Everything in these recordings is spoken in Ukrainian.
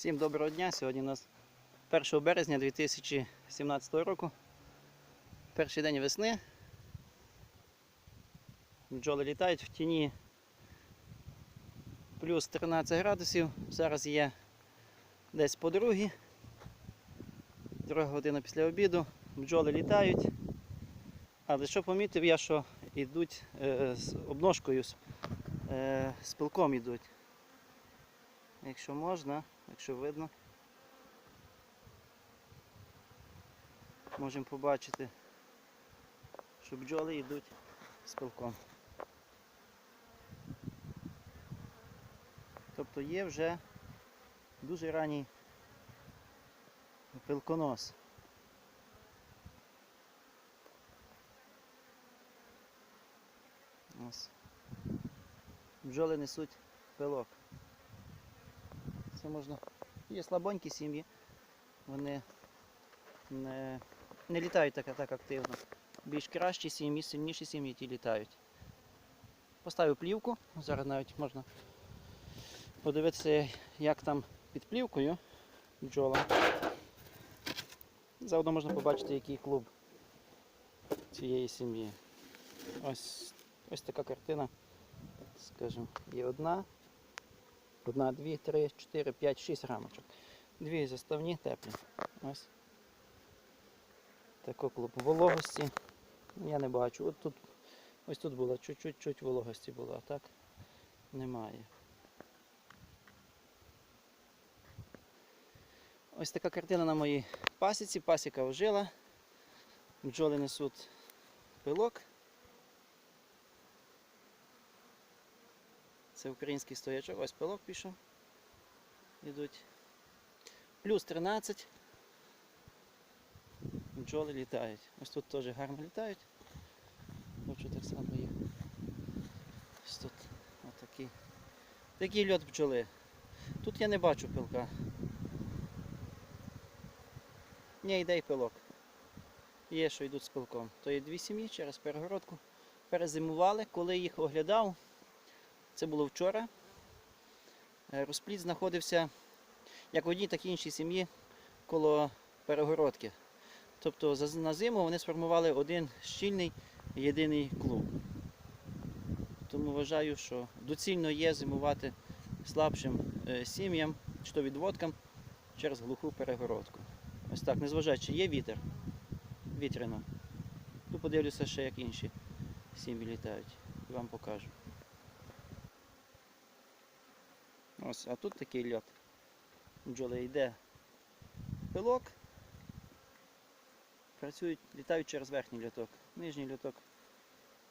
Всім доброго дня. Сьогодні у нас 1 березня 2017 року. Перший день весни. Бджоли літають в тіні плюс 13 градусів. Зараз є десь по другій. Друга година після обіду. Бджоли літають. Але що помітив я, що йдуть е, з обножкою, е, з пилком йдуть. Якщо можна, якщо видно, можемо побачити, що бджоли йдуть з пилком. Тобто є вже дуже ранній пилконос. Ось. Бджоли несуть пилок. Це можна. Є слабонькі сім'ї, вони не, не літають так, так активно. Більш кращі сім'ї, сильніші сім'ї ті літають. Поставив плівку, зараз навіть можна подивитися, як там під плівкою бджола. Заодно можна побачити, який клуб цієї сім'ї. Ось, ось така картина, скажімо, є одна. Одна, дві, три, чотири, п'ять, шість рамочок. Дві заставні теплі. Ось. Такий клуб вологості. Я не бачу. От тут, ось тут було чуть-чуть вологості було, а так немає. Ось така картина на моїй пасіці. Пасіка ожила. Бджоли несуть пилок. Це український стоячок, ось пилок пішов. Йдуть. Плюс 13. Бджоли літають. Ось тут теж гарно літають. Хочу так само їх. Ось тут отакий. Такий льот бджоли. Тут я не бачу пилка. Ні, йде й пилок. Є, що йдуть з пилком. То є дві сім'ї через перегородку. Перезимували, коли їх оглядав. Це було вчора. Е, Розплід знаходився як в одній, так і іншій сім'ї коло перегородки. Тобто на зиму вони сформували один щільний єдиний клуб. Тому вважаю, що доцільно є зимувати слабшим е, сім'ям чи то відводкам через глуху перегородку. Ось так, незважаючи, є вітер, вітряно. Тут подивлюся ще, як інші сім'ї літають. І вам покажу. Ось, а тут такий льот. Бджоли йде пилок. Працюють, літають через верхній льоток. Нижній льоток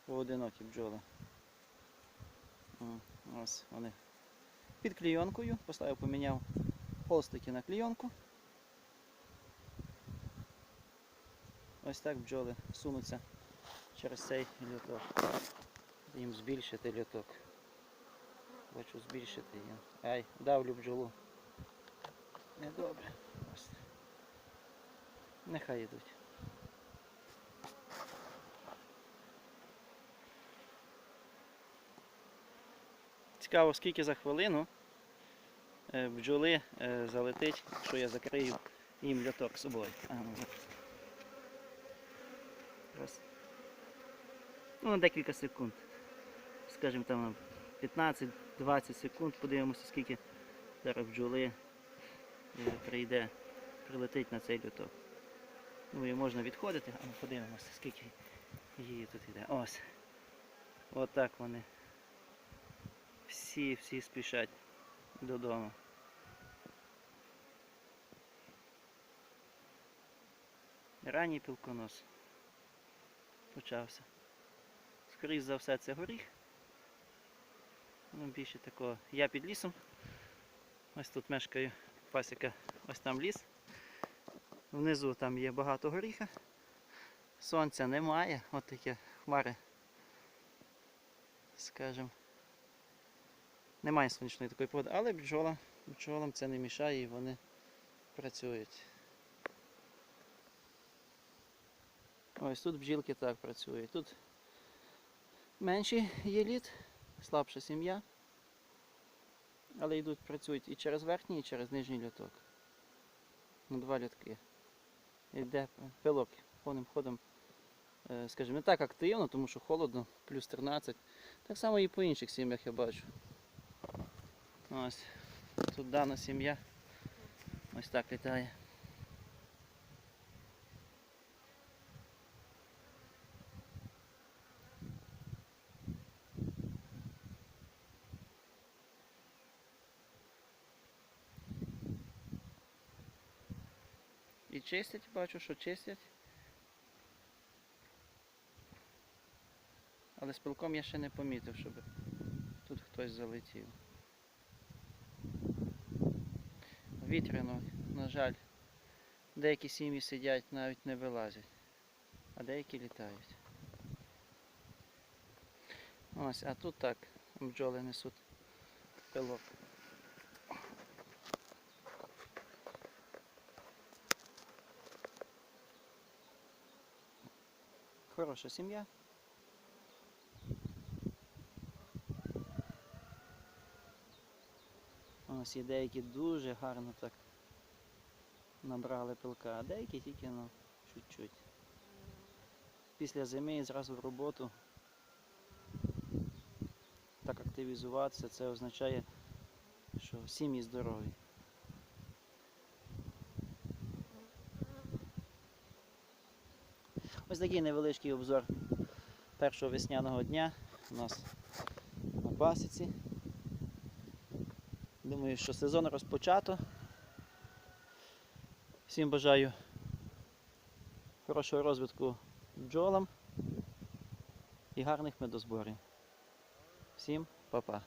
поодинокі бджоли. Ось вони. Під клійонкою. Поставив, поміняв холстики на клійонку. Ось так бджоли сунуться через цей льоток. Їм збільшити льоток. Хочу збільшити її. Ай, давлю бджолу. Недобре. Нехай йдуть. Цікаво, скільки за хвилину е, бджоли е, залетить, якщо я закрию їм льоток собою. Ну. Раз. Ну, на декілька секунд. Скажімо там 15-20 секунд подивимося, скільки зараз бджоли е, прийде, прилетить на цей льоток. Ну і можна відходити, а ми подивимося, скільки її тут йде. Ось. Отак вони. Всі, всі спішать додому. Ранній пілконос почався. Скоріше за все це горіх. Ну, більше такого. Я під лісом. Ось тут мешкаю пасіка, ось там ліс. Внизу там є багато горіха. Сонця немає, от такі хмари. Скажем. Немає сонячної такої погоди, але бджола, бджолам це не мішає і вони працюють. Ось тут бджілки так працюють. Тут менший є лід, слабша сім'я. Але йдуть, працюють і через верхній, і через нижній льоток. На два льотки. Йде пилок повним ходом, е, скажімо, не так активно, тому що холодно, плюс 13. Так само і по інших сім'ях я бачу. Ось. Тут дана сім'я. Ось так літає. І чистять, бачу, що чистять. Але з пилком я ще не помітив, щоб тут хтось залетів. Вітряно, на жаль. Деякі сім'ї сидять, навіть не вилазять, а деякі літають. Ось, а тут так бджоли несуть пилок. Хороша сім'я. Ось і деякі дуже гарно так набрали пилка, а деякі тільки ну, чуть-чуть. Після зими зразу в роботу. Так активізуватися, це означає, що сім'ї здорові. Ось такий невеличкий обзор першого весняного дня у нас на пасіці. Думаю, що сезон розпочато. Всім бажаю хорошого розвитку бджолам і гарних медозборів. Всім па-па.